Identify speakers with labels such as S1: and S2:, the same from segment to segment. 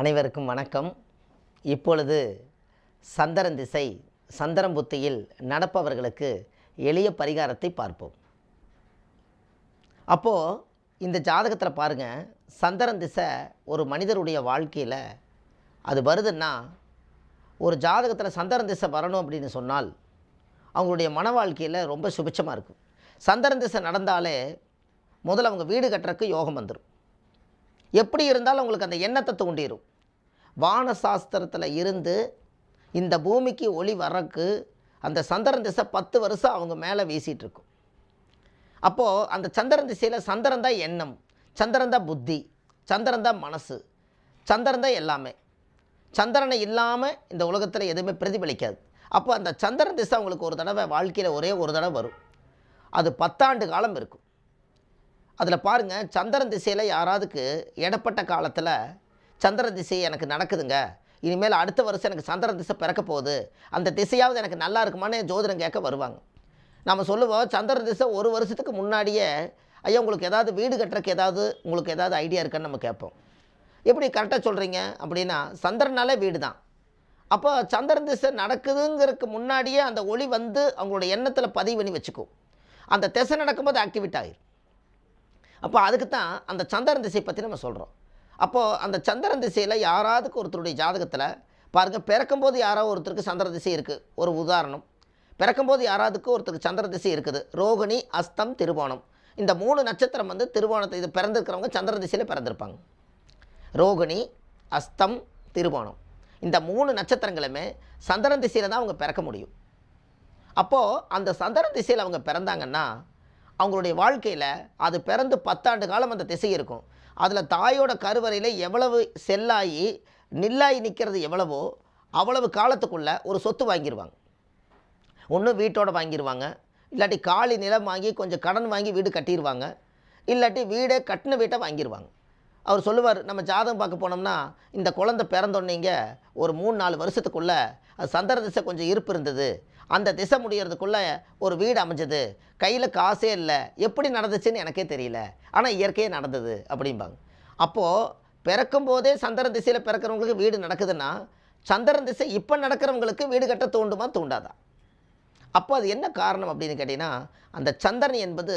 S1: அனைவருக்கும் வணக்கம். இப்பொழுது சந்திரன் திசை சந்திரன் புத்தியில் நடப்பவர்களுக்கு எளிய பரிகாரத்தை பார்ப்போம். அப்போது இந்த ஜாதகத்தில் பாருங்கள் சந்திரன் திசை ஒரு மனிதருடைய வாழ்க்கையில் அது வருதுன்னா ஒரு ஜாதகத்தில் சந்திரன் திசை வரணும் அப்படின்னு சொன்னால் அவங்களுடைய மன வாழ்க்கையில் ரொம்ப சுபிச்சமாக இருக்கும். சந்திரன் திசை நடந்தாலே முதல்ல அவங்க வீடு கட்டுறதுக்கு யோகம் வந்துடும் எப்படி இருந்தாலும் உங்களுக்கு அந்த எண்ணத்தை தூண்டிடும் வான சாஸ்திரத்தில் இருந்து இந்த பூமிக்கு ஒளி வரக்கு அந்த சந்திரன் திசை பத்து வருஷம் அவங்க மேலே வீசிகிட்ருக்கும் அப்போது அந்த சந்திரன் திசையில் சந்திரன் தான் எண்ணம் சந்திரன் தான் புத்தி சந்திரன் தான் மனசு சந்திரன் தான் எல்லாமே. சந்திரனை இல்லாமல் இந்த உலகத்தில் எதுவுமே பிரதிபலிக்காது. அப்போ அந்த சந்திரன் திசை அவங்களுக்கு ஒரு தடவை வாழ்க்கையில் ஒரே ஒரு தடவை வரும். அது பத்தாண்டு காலம் இருக்கும். அதில் பாருங்கள் சந்திரன் திசையில் யாராவதுக்கு இடப்பட்ட காலத்தில் சந்திரன் திசை எனக்கு நடக்குதுங்க. இனிமேல் அடுத்த வருஷம் எனக்கு சந்திரன் திசை பிறக்க போகுது. அந்த திசையாவது எனக்கு நல்லா இருக்குமான்னு ஜோதிடம் கேட்க வருவாங்க. நம்ம சொல்லுவோம் சந்திரன் திசை ஒரு வருஷத்துக்கு முன்னாடியே ஐயா உங்களுக்கு ஏதாவது வீடு கட்டுறதுக்கு ஏதாவது உங்களுக்கு ஏதாவது ஐடியா இருக்கான்னு நம்ம கேட்போம். எப்படி கரெக்டாக சொல்கிறீங்க அப்படின்னா சந்திரனாலே வீடு தான் அப்போ சந்திரன் திசை நடக்குதுங்கிறதுக்கு முன்னாடியே அந்த ஒளி வந்து அவங்களோட எண்ணத்தில் பதிவு பண்ணி வச்சுக்கும். அந்த திசை நடக்கும்போது ஆக்டிவேட் ஆகிடும் அப்போ அதுக்கு தான் அந்த சந்திரன் திசை பற்றி நம்ம சொல்கிறோம். அப்போது அந்த சந்திரன் திசையில் யாராவதுக்கு ஒருத்தருடைய ஜாதகத்தில் பாருங்கள் பிறக்கும்போது யாரோ ஒருத்தருக்கு சந்திர திசை இருக்குது ஒரு உதாரணம். பிறக்கும்போது யாராவதுக்கு ஒருத்தருக்கு சந்திர திசை இருக்குது? ரோகிணி அஸ்தம் திருவோணம். இந்த மூணு நட்சத்திரம் வந்து திருவோணத்தை இது பிறந்திருக்கிறவங்க சந்திர திசையில் பிறந்திருப்பாங்க. ரோகிணி அஸ்தம் திருவோணம். இந்த மூணு நட்சத்திரங்களுமே சந்திரன் திசையில் தான் அவங்க பிறக்க முடியும். அப்போது அந்த சந்திரன் திசையில் அவங்க பிறந்தாங்கன்னா அவங்களுடைய வாழ்க்கையில் அது பிறந்து பத்தாண்டு காலம் அந்த திசை இருக்கும். அதில் தாயோட கருவறையில் எவ்வளவு செல்லாகி நில்லாகி நிற்கிறது எவ்வளவோ அவ்வளவு காலத்துக்குள்ள ஒரு சொத்து வாங்கிடுவாங்க ஒன்று வீட்டோட வாங்கிடுவாங்க இல்லாட்டி காலி நிலம் வாங்கி கொஞ்சம் கடன் வாங்கி வீடு கட்டிடுவாங்க இல்லாட்டி வீடே கட்டின வீட்டை வாங்கிடுவாங்க அவர் சொல்லுவார் நம்ம ஜாதகம் பார்க்க போனோம்னா இந்த குழந்தை பிறந்தோன்னீங்க ஒரு மூணு நாலு வருஷத்துக்குள்ளே அது சந்திர திசை கொஞ்சம் இருப்பு இருந்தது. அந்த திசை முடியறதுக்குள்ளே ஒரு வீடு அமைஞ்சது. கையில் காசே இல்லை. எப்படி நடந்துச்சுன்னு எனக்கே தெரியல. ஆனால் இயற்கையே நடந்தது அப்படிம்பாங்க. அப்போது பிறக்கும் போதே சந்திரன் திசையில் பிறக்கிறவங்களுக்கு வீடு நடக்குதுன்னா சந்திரன் திசை இப்போ நடக்கிறவங்களுக்கு வீடு கட்ட தூண்டுமா தூண்டாதா? அப்போ அது என்ன காரணம் அப்படின்னு கேட்டிங்கன்னா அந்த சந்திரன் என்பது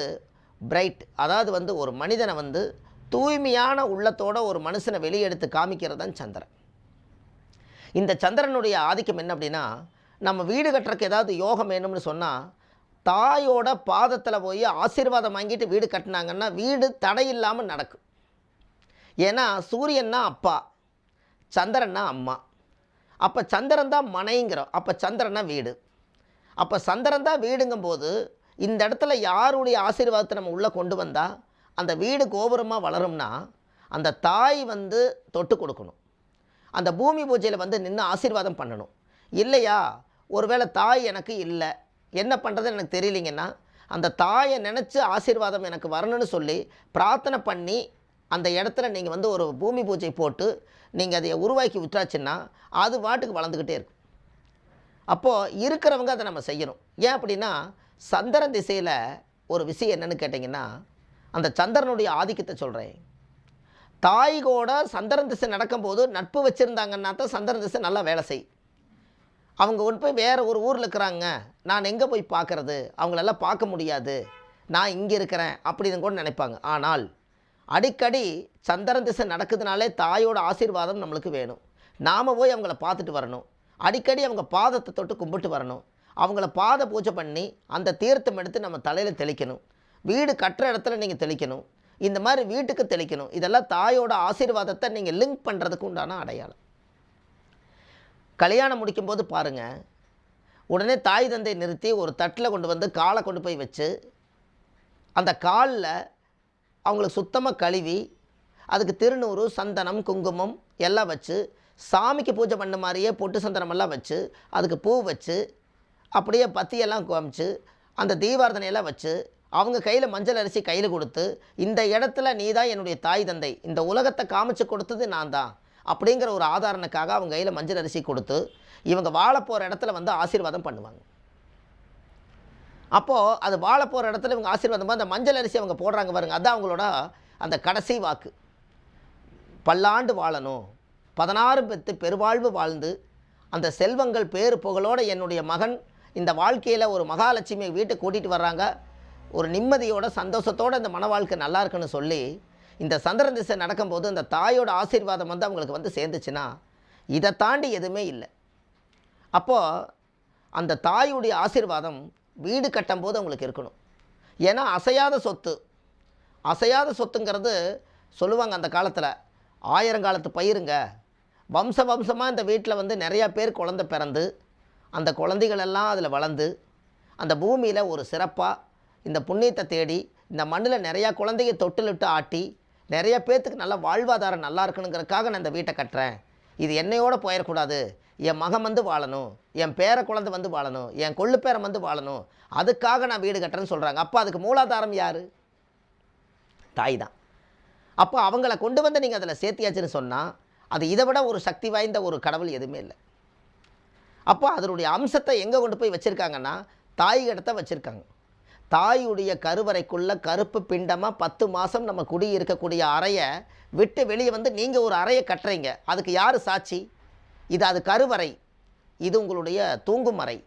S1: பிரைட் அதாவது வந்து ஒரு மனிதனை வந்து தூய்மையான உள்ளத்தோட ஒரு மனுஷனை வெளியெடுத்து காமிக்கிறது தான் சந்திரன். இந்த சந்திரனுடைய ஆதிக்கம் என்ன அப்படின்னா நம்ம வீடு கட்டுறதுக்கு ஏதாவது யோகம் வேணும்னு சொன்னால் தாயோட பாதத்தில் போய் ஆசீர்வாதம் வாங்கிட்டு வீடு கட்டினாங்கன்னா வீடு தடை இல்லாமல் நடக்கும். ஏன்னா சூரியன்னா அப்பா சந்திரன்னா அம்மா. அப்போ சந்திரன் தான் மனைங்கிறோம். அப்போ சந்திரன்னா வீடு. அப்போ சந்திரன் தான் வீடுங்கும்போது இந்த இடத்துல யாருடைய ஆசீர்வாதத்தை நம்ம உள்ளே கொண்டு வந்தால் அந்த வீடு கோபுரமாக வளரும்னா அந்த தாய் வந்து தொட்டு கொடுக்கணும். அந்த பூமி பூஜையில் வந்து நின்று ஆசீர்வாதம் பண்ணணும். இல்லையா? ஒருவேளை தாய் எனக்கு இல்லை என்ன பண்ணுறதுன்னு எனக்கு தெரியலிங்கன்னா அந்த தாயை நினச்சி ஆசீர்வாதம் எனக்கு வரணும்னு சொல்லி பிரார்த்தனை பண்ணி அந்த இடத்துல நீங்கள் வந்து ஒரு பூமி பூஜை போட்டு நீங்கள் அதை உருவாக்கி விட்டாச்சுன்னா அது வாட்டுக்கு வளர்ந்துக்கிட்டே இருக்கும். அப்போது இருக்கிறவங்க அதை நம்ம செய்யணும். ஏன் அப்படின்னா சந்திரன் திசையில் ஒரு விஷயம் என்னென்னு கேட்டிங்கன்னா அந்த சந்திரனுடைய ஆதிக்கத்தை சொல்கிறேன் தாய் கூட சந்திரன் திசை நடக்கும்போது நட்பு வச்சுருந்தாங்கன்னா தான் சந்திரன் திசை நல்லா வேலை செய் அவங்க கொண்டு போய் வேறு ஒரு ஊரில் இருக்கிறாங்க. நான் எங்கே போய் பார்க்குறது? அவங்களெல்லாம் பார்க்க முடியாது. நான் இங்கே இருக்கிறேன் அப்படின்னு கூட நினைப்பாங்க. ஆனால் அடிக்கடி சந்திரன் திசை நடக்குதுனாலே தாயோட ஆசீர்வாதம் நம்மளுக்கு வேணும். நாம் போய் அவங்கள பார்த்துட்டு வரணும். அடிக்கடி அவங்க பாதத்தை தொட்டு கும்பிட்டு வரணும். அவங்கள பாத பூஜை பண்ணி அந்த தீர்த்தம் எடுத்து நம்ம தலையில் தெளிக்கணும். வீடு கட்டுற இடத்துல நீங்கள் தெளிக்கணும். இந்த மாதிரி வீட்டுக்கு தெளிக்கணும். இதெல்லாம் தாயோட ஆசீர்வாதத்தை நீங்கள் லிங்க் பண்ணுறதுக்கு உண்டான அடையாளம். கல்யாணம் முடிக்கும்போது பாருங்கள் உடனே தாய் தந்தை நிறுத்தி ஒரு தட்டில் கொண்டு வந்து காலை கொண்டு போய் வச்சு அந்த காலில் அவங்களுக்கு சுத்தமாக கழுவி அதுக்கு திருநூறு சந்தனம் குங்குமம் எல்லாம் வச்சு சாமிக்கு பூஜை பண்ண மாதிரியே பொட்டு சந்தனமெல்லாம் வச்சு அதுக்கு பூ வச்சு அப்படியே பத்தியெல்லாம் காமிச்சு அந்த தீபார்த்தனையெல்லாம் வச்சு அவங்க கையில் மஞ்சள் அரிசி கையில் கொடுத்து இந்த இடத்துல நீ தான் என்னுடைய தாய் தந்தை. இந்த உலகத்தை காமிச்சு கொடுத்தது நான் தான் அப்படிங்கிற ஒரு ஆதாரனுக்காக அவங்க கையில் மஞ்சள் அரிசி கொடுத்து இவங்க வாழ போகிற இடத்துல வந்து ஆசீர்வாதம் பண்ணுவாங்க. அப்போது அது வாழ போகிற இடத்துல இவங்க ஆசீர்வாதம் அந்த மஞ்சள் அரிசி அவங்க போடுறாங்க பாருங்க அதுதான் அவங்களோட அந்த கடைசி வாக்கு. பல்லாண்டு வாழணும் பதினாறு பெத்து பெருவாழ்வு வாழ்ந்து அந்த செல்வங்கள் பேரு புகழோடு என்னுடைய மகன் இந்த வாழ்க்கையில் ஒரு மகாலட்சுமியை வீட்டை கூட்டிகிட்டு வர்றாங்க. ஒரு நிம்மதியோட சந்தோஷத்தோட இந்த மன வாழ்க்கை நல்லா இருக்குன்னு சொல்லி இந்த சந்திரன் திசை நடக்கும்போது அந்த தாயோட ஆசீர்வாதம் வந்து அவங்களுக்கு வந்து சேர்ந்துச்சுன்னா இதை தாண்டி எதுவுமே இல்லை. அப்போது அந்த தாயுடைய ஆசீர்வாதம் வீடு கட்டும்போது அவங்களுக்கு இருக்கணும். ஏன்னா அசையாத சொத்து அசையாத சொத்துங்கிறது சொல்லுவாங்க அந்த காலத்தில் ஆயிரங்காலத்து பயிருங்க வம்ச வம்சமாக இந்த வீட்டில் வந்து நிறையா பேர் குழந்தை பிறந்து அந்த குழந்தைகள் எல்லாம் அதில் வளர்ந்து அந்த பூமியில் ஒரு சிறப்பாக இந்த புண்ணியத்தை தேடி இந்த மண்ணில் நிறையா குழந்தைய தொட்டிலிட்டு ஆட்டி நிறைய பேர்த்துக்கு நல்ல வாழ்வாதாரம் நல்லா இருக்கணுங்கிறதுக்காக நான் இந்த வீட்டை கட்டுறேன். இது என்னையோடு போயிடக்கூடாது. என் மகன் வந்து வாழணும். என் பேர குழந்தை வந்து வாழணும். என் கொள்ளு பேரன் வந்து வாழணும். அதுக்காக நான் வீடு கட்டுறேன்னு சொல்கிறாங்க அப்போ அதுக்கு மூலாதாரம் யார்? தாய் தான். அப்போ அவங்கள கொண்டு வந்து நீங்கள் அதில் சேர்த்தியாச்சுன்னு சொன்னால் அது இதை விட ஒரு சக்தி வாய்ந்த ஒரு கடவுள் எதுவுமே இல்லை. அப்போ அதனுடைய அம்சத்தை எங்கே கொண்டு போய் வச்சுருக்காங்கன்னா தாய் இடத்த வச்சுருக்காங்க. தாயுடைய கருவறைக்குள்ளே கருப்பு பிண்டமாக பத்து மாதம் நம்ம குடி இருக்கக்கூடிய அறையை விட்டு வெளியே வந்து நீங்கள் ஒரு அறையை கட்டுறீங்க. அதுக்கு யார் சாட்சி? இது அது கருவறை. இது உங்களுடைய தூங்கும் அறை.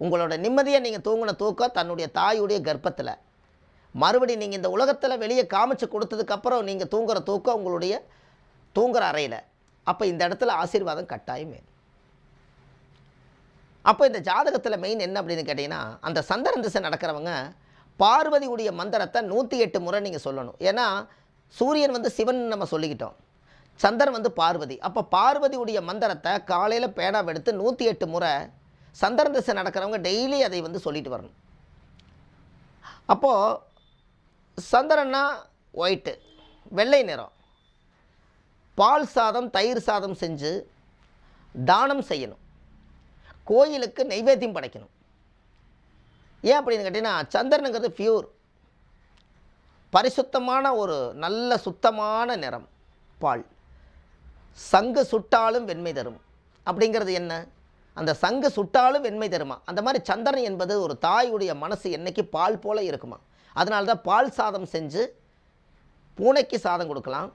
S1: உங்களோட நிம்மதியை நீங்கள் தூங்கின தூக்கம் தன்னுடைய தாயுடைய கர்ப்பத்தில். மறுபடி நீங்கள் இந்த உலகத்தில் வெளியே காமிச்சு கொடுத்ததுக்கப்புறம் நீங்கள் தூங்குற தூக்கம் உங்களுடைய தூங்குற அறையில். அப்போ இந்த இடத்துல ஆசீர்வாதம் கட்டாயம் வேணும். அப்போ இந்த ஜாதகத்தில் மெயின் என்ன அப்படின்னு கேட்டிங்கன்னா அந்த சந்திரன் திசை நடக்கிறவங்க பார்வதியுடைய மந்திரத்தை நூற்றி எட்டு முறை நீங்கள் சொல்லணும். ஏன்னா சூரியன் வந்து சிவன் நம்ம சொல்லிக்கிட்டோம். சந்திரன் வந்து பார்வதி. அப்போ பார்வதியுடைய மந்திரத்தை காலையில் பேனாவை எடுத்து நூற்றி எட்டு முறை சந்திரன் திசை நடக்கிறவங்க டெய்லி அதை வந்து சொல்லிட்டு வரணும். அப்போது சந்திரன்னா ஒயிட்டு வெள்ளை நிறம். பால் சாதம் தயிர் சாதம் செஞ்சு தானம் செய்யணும். கோயிலுக்கு நைவேத்தியம் படைக்கணும். ஏன் அப்படின்னு கேட்டிங்கன்னா சந்திரனுங்கிறது பியூர் பரிசுத்தமான ஒரு நல்ல சுத்தமான நிறம் பால். சங்கு சுட்டாலும் வெண்மை தரும். அப்படிங்கிறது என்ன? அந்த சங்கு சுட்டாலும் வெண்மை தருமா? அந்த மாதிரி சந்திரன் என்பது ஒரு தாயுடைய மனசு என்னைக்கு பால் போல இருக்குமா? அதனால தான் பால் சாதம் செஞ்சு பூனைக்கு சாதம் கொடுக்கலாம்.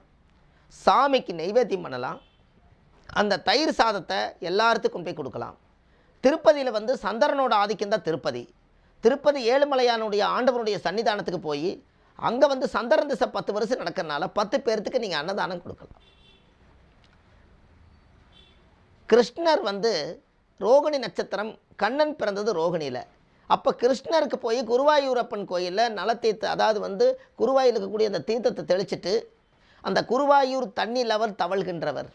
S1: சாமிக்கு நைவேத்தியம் பண்ணலாம். அந்த தயிர் சாதத்தை எல்லாத்துக்கும் போய் கொடுக்கலாம். திருப்பதியில் வந்து சந்திரனோட ஆதிக்கம் தான் திருப்பதி. திருப்பதி ஏழுமலையானுடைய ஆண்டவனுடைய சன்னிதானத்துக்கு போய் அங்கே வந்து சந்திரன் திசை பத்து வருஷம் நடக்கிறனால பத்து பேர்த்துக்கு நீங்கள் அன்னதானம் கொடுக்கலாம். கிருஷ்ணர் வந்து ரோகிணி நட்சத்திரம் கண்ணன் பிறந்தது ரோகிணியில். அப்போ கிருஷ்ணருக்கு போய் குருவாயூரப்பன் கோயிலில் நலத்தீர்த்த அதாவது வந்து குருவாயில் இருக்கக்கூடிய அந்த தீர்த்தத்தை தெளிச்சிட்டு அந்த குருவாயூர் தண்ணி லவர் தவழ்கின்றவர்.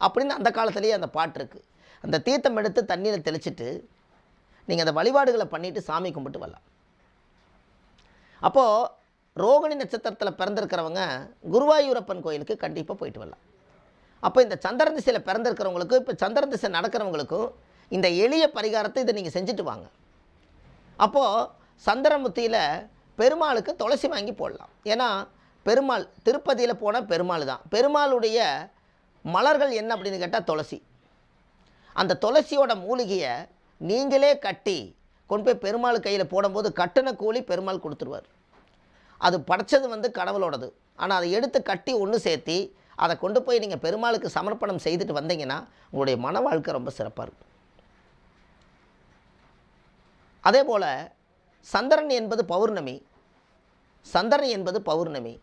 S1: அப்படின்னு அந்த காலத்திலேயே அந்த பாட்டு இருக்குது அந்த தீர்த்தம் எடுத்து தண்ணீரை தெளிச்சிட்டு நீங்கள் அந்த வழிபாடுகளை பண்ணிவிட்டு சாமி கும்பிட்டு வரலாம். அப்போது ரோகிணி நட்சத்திரத்தில் பிறந்திருக்கிறவங்க குருவாயூரப்பன் கோயிலுக்கு கண்டிப்பாக போயிட்டு வரலாம். அப்போ இந்த சந்திரன் திசையில் பிறந்திருக்கிறவங்களுக்கும் இப்போ சந்திரன் திசை நடக்கிறவங்களுக்கும் இந்த எளிய பரிகாரத்தை இதை நீங்கள் செஞ்சுட்டு வாங்க. அப்போது சந்திரமுத்தியில் பெருமாளுக்கு துளசி வாங்கி போடலாம். ஏன்னா பெருமாள் திருப்பதியில் போனால் பெருமாள் தான். பெருமாளுடைய மலர்கள் என்ன அப்படின்னு கேட்டால் துளசி. அந்த துளசியோட மூலிகையை நீங்களே கட்டி கொண்டு போய் பெருமாள் கையில் போடும்போது கட்டின கூலி பெருமாள் கொடுத்துருவார். அது படைச்சது வந்து கடவுளோடது. ஆனால் அதை எடுத்து கட்டி ஒன்று சேர்த்தி அதை கொண்டு போய் நீங்கள் பெருமாளுக்கு சமர்ப்பணம் செய்துட்டு வந்தீங்கன்னா உங்களுடைய மன வாழ்க்கை ரொம்ப சிறப்பாக இருக்கும். அதே போல் சந்திரன் என்பது பௌர்ணமி. சந்திரன் என்பது பௌர்ணமி.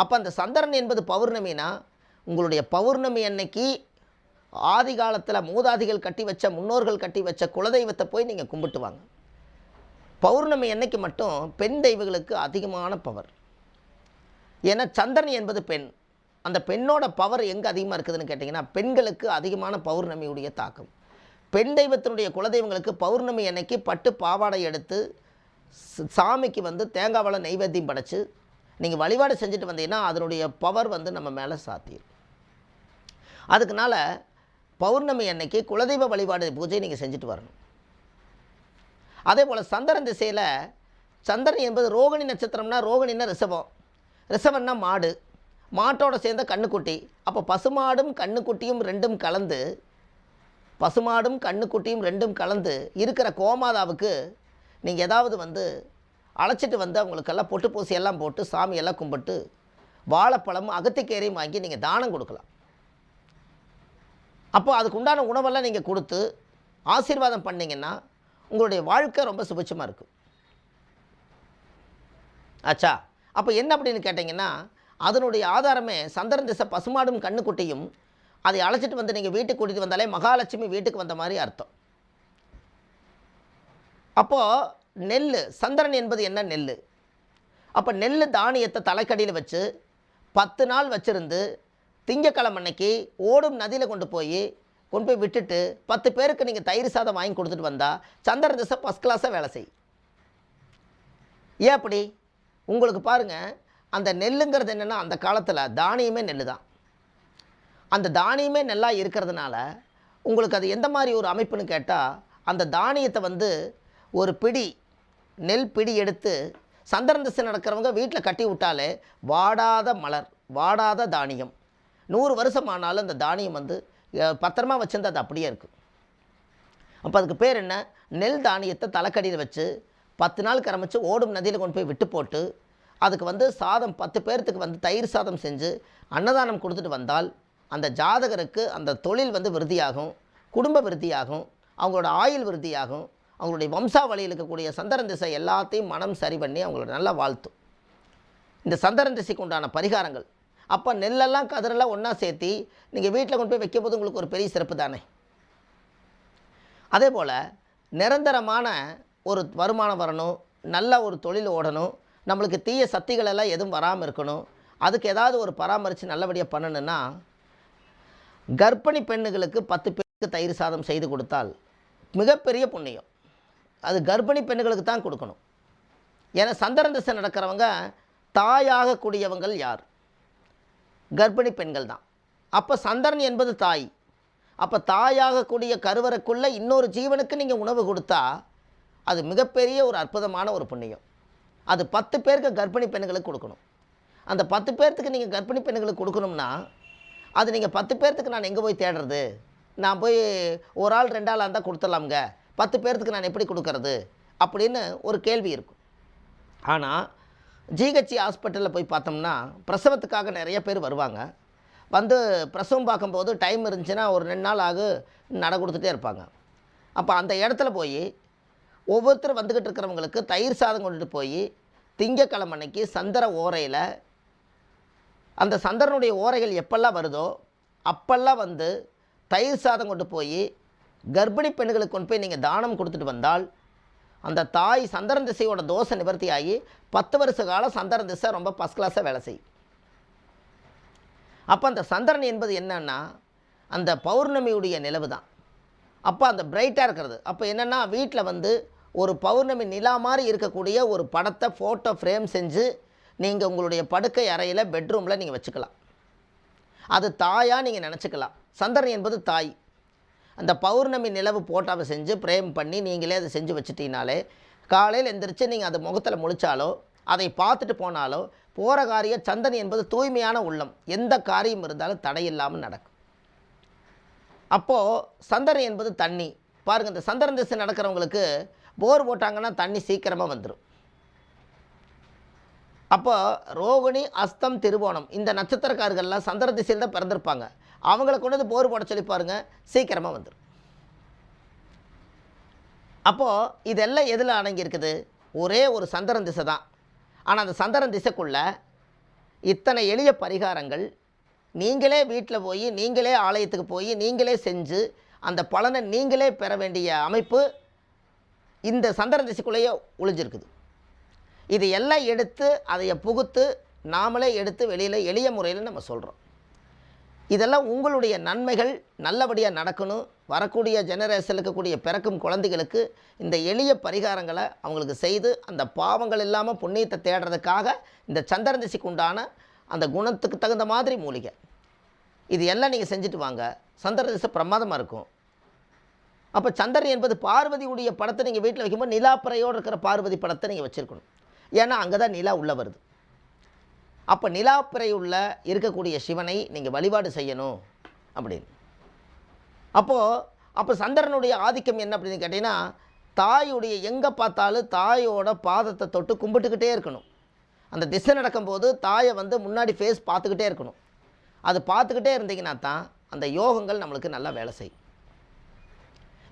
S1: அப்போ அந்த சந்திரன் என்பது பௌர்ணமினா உங்களுடைய பௌர்ணமி அன்னைக்கு ஆதி காலத்தில் மூதாதிகள் கட்டி வச்ச முன்னோர்கள் கட்டி வச்ச குலதெய்வத்தை போய் நீங்கள் கும்பிட்டு வாங்க பௌர்ணமி என்னைக்கு மட்டும் பெண் தெய்வங்களுக்கு அதிகமான பவர் ஏன்னா சந்திரன் என்பது பெண். அந்த பெண்ணோட பவர் எங்கே அதிகமாக இருக்குதுன்னு கேட்டிங்கன்னா பெண்களுக்கு அதிகமான பௌர்ணமியுடைய தாக்கம். பெண் தெய்வத்தினுடைய குலதெய்வங்களுக்கு பௌர்ணமி அன்னைக்கு பட்டு பாவாடை எடுத்து சாமிக்கு வந்து தேங்காய் வளம் நைவேத்தியம் படைச்சு நீங்கள் வழிபாடு செஞ்சுட்டு வந்தீங்கன்னா அதனுடைய பவர் வந்து நம்ம மேலே சாத்திடும் அதுக்குனால பௌர்ணமி அன்னைக்கு குலதெய்வ வழிபாடு பூஜை நீங்கள் செஞ்சுட்டு வரணும். அதே போல் சந்திரன் திசையில் சந்திரன் என்பது ரோகிணி நட்சத்திரம்னா ரோகிணின்னா ரிஷபம். ரிஷபம்னா மாடு. மாட்டோட சேர்ந்த கண்ணுக்குட்டி. அப்போ பசுமாடும் கண்ணுக்குட்டியும் ரெண்டும் கலந்து பசுமாடும் கண்ணுக்குட்டியும் ரெண்டும் கலந்து இருக்கிற கோமாதாவுக்கு நீங்கள் ஏதாவது வந்து அழைச்சிட்டு வந்து அவங்களுக்கெல்லாம் பொட்டு பூசி எல்லாம் போட்டு சாமியெல்லாம் கும்பிட்டு வாழைப்பழம் அகத்திக்கீரையும் வாங்கி நீங்கள் தானம் கொடுக்கலாம். அப்போ அதுக்கு உண்டான உணவெல்லாம் நீங்கள் கொடுத்து ஆசீர்வாதம் பண்ணிங்கன்னா உங்களுடைய வாழ்க்கை ரொம்ப சுபிட்சமாக இருக்கும். ஆச்சா அப்போ என்ன அப்படின்னு கேட்டிங்கன்னா அதனுடைய ஆதாரமே சந்திரன் திசை பசுமாடும் கண்ணுக்குட்டியும் அதை அழைச்சிட்டு வந்து நீங்கள் வீட்டுக்கு கூட்டிகிட்டு வந்தாலே மகாலட்சுமி வீட்டுக்கு வந்த மாதிரி அர்த்தம். அப்போது நெல் சந்திரன் என்பது என்ன நெல் அப்போ நெல் தானியத்தை தலைக்கடியில் வச்சு பத்து நாள் வச்சுருந்து திங்கக்கிழமை அன்னைக்கு ஓடும் நதியில் கொண்டு போய் கொண்டு போய் விட்டுட்டு பத்து பேருக்கு நீங்கள் தயிர் சாதம் வாங்கி கொடுத்துட்டு வந்தால் சந்திர திசை ஃபஸ்ட் கிளாஸாக வேலை செய். ஏன் அப்படி? உங்களுக்கு பாருங்கள் அந்த நெல்லுங்கிறது என்னென்னா அந்த காலத்தில் தானியமே நெல் தான். அந்த தானியமே நெல்லாக இருக்கிறதுனால உங்களுக்கு அது எந்த மாதிரி ஒரு அமைப்புன்னு கேட்டால் அந்த தானியத்தை வந்து ஒரு பிடி நெல் பிடி எடுத்து சந்திரந்தசை நடக்கிறவங்க வீட்டில் கட்டி விட்டாலே வாடாத மலர் வாடாத தானியம். நூறு வருஷம் ஆனாலும் அந்த தானியம் வந்து பத்திரமா வச்சிருந்தா அது அப்படியே இருக்கும் அப்போ அதுக்கு பேர் என்ன? நெல் தானியத்தை தலைக்கடியில் வச்சு பத்து நாள் கரமிச்சு ஓடும் நதியில் கொண்டு போய் விட்டு போட்டு அதுக்கு வந்து சாதம் பத்து பேர்த்துக்கு வந்து தயிர் சாதம் செஞ்சு அன்னதானம் கொடுத்துட்டு வந்தால் அந்த ஜாதகருக்கு அந்த தொழில் வந்து விருதியாகும் குடும்ப விருத்தியாகும் அவங்களோட ஆயுள் விருத்தியாகும் அவங்களுடைய வம்சாவளியில் இருக்கக்கூடிய சந்திரன் திசை எல்லாத்தையும் மனம் சரி பண்ணி அவங்களோட நல்லா வாழ்த்தும் இந்த சந்திரன் திசைக்கு உண்டான பரிகாரங்கள் அப்போ நெல்லெல்லாம் கதிரெல்லாம் ஒன்றா சேர்த்தி நீங்கள் வீட்டில் கொண்டு போய் வைக்கும்போது உங்களுக்கு ஒரு பெரிய சிறப்பு தானே? அதே போல் நிரந்தரமான ஒரு வருமானம் வரணும் நல்ல ஒரு தொழில் ஓடணும் நம்மளுக்கு தீய சக்திகள் எல்லாம் எதுவும் வராமல் இருக்கணும் அதுக்கு ஏதாவது ஒரு பராமரித்து நல்லபடியாக பண்ணணுன்னா கர்ப்பிணி பெண்ணுகளுக்கு பத்து பேருக்கு தயிர் சாதம் செய்து கொடுத்தால் மிகப்பெரிய புண்ணியம். அது கர்ப்பிணி பெண்ணுகளுக்கு தான் கொடுக்கணும். ஏன்னா சந்திரன் திசை நடக்கிறவங்க தாயாகக்கூடியவங்கள் யார்? கர்ப்பிணி பெண்கள் தான். அப்போ சந்திரன் என்பது தாய். அப்போ தாயாகக்கூடிய கருவறைக்குள்ளே இன்னொரு ஜீவனுக்கு நீங்கள் உணவு கொடுத்தா அது மிகப்பெரிய ஒரு அற்புதமான ஒரு புண்ணியம். அது பத்து பேருக்கு கர்ப்பிணி பெண்களுக்கு கொடுக்கணும். அந்த பத்து பேர்த்துக்கு நீங்கள் கர்ப்பிணி பெண்களுக்கு கொடுக்கணும்னா அது நீங்கள் பத்து பேர்த்துக்கு நான் எங்கே போய் தேடுறது? நான் போய் ஒரு ஆள் ரெண்டு ஆள் இருந்தால் கொடுத்துடலாம்ங்க. பத்து பேர்த்துக்கு நான் எப்படி கொடுக்கறது? அப்படின்னு ஒரு கேள்வி இருக்கும். ஆனால் ஜிஹெச்சி ஹாஸ்பிட்டலில் போய் பார்த்தோம்னா பிரசவத்துக்காக நிறைய பேர் வருவாங்க. வந்து பிரசவம் பார்க்கும்போது டைம் இருந்துச்சுன்னா ஒரு ரெண்டு நாள் ஆகும் நட கொடுத்துட்டே இருப்பாங்க. அப்போ அந்த இடத்துல போய் ஒவ்வொருத்தரும் வந்துக்கிட்டு இருக்கிறவங்களுக்கு தயிர் சாதம் கொண்டுட்டு போய் திங்கக்கிழமை அன்னைக்கு சந்திர ஓரையில் அந்த சந்திரனுடைய ஓரைகள் எப்பெல்லாம் வருதோ அப்பெல்லாம் வந்து தயிர் சாதம் கொண்டு போய் கர்ப்பிணி பெண்களுக்கு கொண்டு போய் நீங்கள் தானம் கொடுத்துட்டு வந்தால் அந்த தாய் சந்திரன் திசையோட தோசை நிவர்த்தி ஆகி பத்து வருஷ காலம் சந்திரன் திசை ரொம்ப ஃபஸ்ட் கிளாஸாக வேலை செய்யும் அப்போ அந்த சந்திரன் என்பது என்னன்னா அந்த பௌர்ணமியுடைய நிலவு தான் அப்போ அந்த பிரைட்டாக இருக்கிறது. அப்போ என்னென்னா வீட்டில் வந்து ஒரு பௌர்ணமி நிலா மாதிரி இருக்கக்கூடிய ஒரு படத்தை ஃபோட்டோ ஃப்ரேம் செஞ்சு நீங்கள் உங்களுடைய படுக்கை அறையில் பெட்ரூமில் நீங்கள் வச்சுக்கலாம். அது தாயாக நீங்கள் நினச்சிக்கலாம். சந்திரன் என்பது தாய். அந்த பௌர்ணமி நிலவு போட்டாவை செஞ்சு பிரேம் பண்ணி நீங்களே அதை செஞ்சு வச்சுட்டீங்கனாலே காலையில் எந்திரிச்சு நீங்கள் அதை முகத்தில் முழிச்சாலோ அதை பார்த்துட்டு போனாலோ போகிற காரியம் சந்தனி என்பது தூய்மையான உள்ளம். எந்த காரியம் இருந்தாலும் தடையில்லாமல் நடக்கும். அப்போது சந்தனி என்பது தண்ணி. பாருங்கள் இந்த சந்திரன் திசை நடக்கிறவங்களுக்கு போர் போட்டாங்கன்னா தண்ணி சீக்கிரமாக வந்துடும் அப்போ ரோகிணி அஸ்தம் திருவோணம் இந்த நட்சத்திரக்காரர்கள்லாம் சந்திர திசையில் தான் பிறந்திருப்பாங்க. அவங்கள கொண்டு வந்து போர் போட சொல்லி பாருங்கள் சீக்கிரமாக வந்துடும் அப்போது இதெல்லாம் எதில் அடங்கியிருக்குது? ஒரே ஒரு சந்திரன் திசை தான். ஆனால் அந்த சந்திரன் திசைக்குள்ள இத்தனை எளிய பரிகாரங்கள் நீங்களே வீட்டில் போய் நீங்களே ஆலயத்துக்கு போய் நீங்களே செஞ்சு அந்த பலனை நீங்களே பெற வேண்டிய அமைப்பு இந்த சந்திரன் திசைக்குள்ளேயே ஒளிஞ்சிருக்குது. இது எல்லாம் எடுத்து அதை புகுத்து நாமளே எடுத்து வெளியில் எளிய முறையில் நம்ம சொல்கிறோம் இதெல்லாம் உங்களுடைய நன்மைகள் நல்லபடியாக நடக்கணும். வரக்கூடிய ஜெனரேஷனில் இருக்கக்கூடிய பிறக்கும் குழந்தைகளுக்கு இந்த எளிய பரிகாரங்களை அவங்களுக்கு செய்து அந்த பாவங்கள் இல்லாமல் புண்ணியத்தை தேடுறதுக்காக இந்த சந்திரதிசைக்கு உண்டான அந்த குணத்துக்கு தகுந்த மாதிரி மூலிகை. இது எல்லாம் நீங்கள் செஞ்சுட்டு வாங்க. சந்திரதிசை பிரமாதமாக இருக்கும். அப்போ சந்திரன் என்பது பார்வதியுடைய படத்தை நீங்கள் வீட்டில் வைக்கும்போது நிலாப்பறையோடு இருக்கிற பார்வதி படத்தை நீங்கள் வச்சுருக்கணும். ஏன்னா அங்கே தான் நிலா உள்ளே வருது. அப்போ நிலாப்பிறை உள்ள இருக்கக்கூடிய சிவனை நீங்கள் வழிபாடு செய்யணும் அப்படின்னு. அப்போது அப்போ சந்திரனுடைய ஆதிக்கம் என்ன அப்படின்னு கேட்டிங்கன்னா தாயுடைய எங்கே பார்த்தாலும் தாயோட பாதத்தை தொட்டு கும்பிட்டுக்கிட்டே இருக்கணும். அந்த திசை நடக்கும்போது தாயை வந்து முன்னாடி ஃபேஸ் பார்த்துக்கிட்டே இருக்கணும். அது பார்த்துக்கிட்டே இருந்தீங்கன்னா தான் அந்த யோகங்கள் நம்மளுக்கு நல்லா வேலை செய்யும்.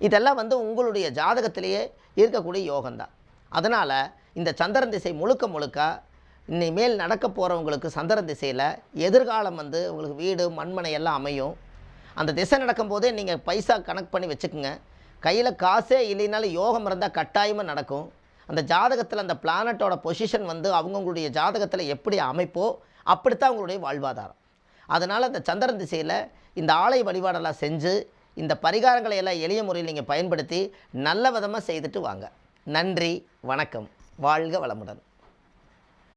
S1: இதெல்லாம் வந்து உங்களுடைய ஜாதகத்திலேயே இருக்கக்கூடிய யோகம்தான். அதனால் இந்த சந்திரன் திசை முழுக்க முழுக்க இனிமேல் நடக்க போகிறவங்களுக்கு சந்திர திசையில் எதிர்காலம் வந்து உங்களுக்கு வீடு மண்மனை எல்லாம் அமையும். அந்த திசை நடக்கும்போதே நீங்கள் பைசா கணக்கு பண்ணி வச்சுக்கோங்க. கையில் காசே இல்லைனாலும் யோகம் இருந்தால் கட்டாயமாக நடக்கும். அந்த ஜாதகத்தில் அந்த பிளானட்டோட பொசிஷன் வந்து அவங்கவுங்களுடைய ஜாதகத்தில் எப்படி அமைப்போ அப்படித்தான் அவங்களுடைய வாழ்வாதாரம். அதனால் அந்த சந்திரன் திசையில் இந்த ஆலை வழிபாடெல்லாம் செஞ்சு இந்த பரிகாரங்களை எல்லாம் எளிய முறையில் நீங்கள் பயன்படுத்தி நல்ல விதமாக செய்துட்டு வாங்க. நன்றி வணக்கம். வாழ்க வளமுடன்.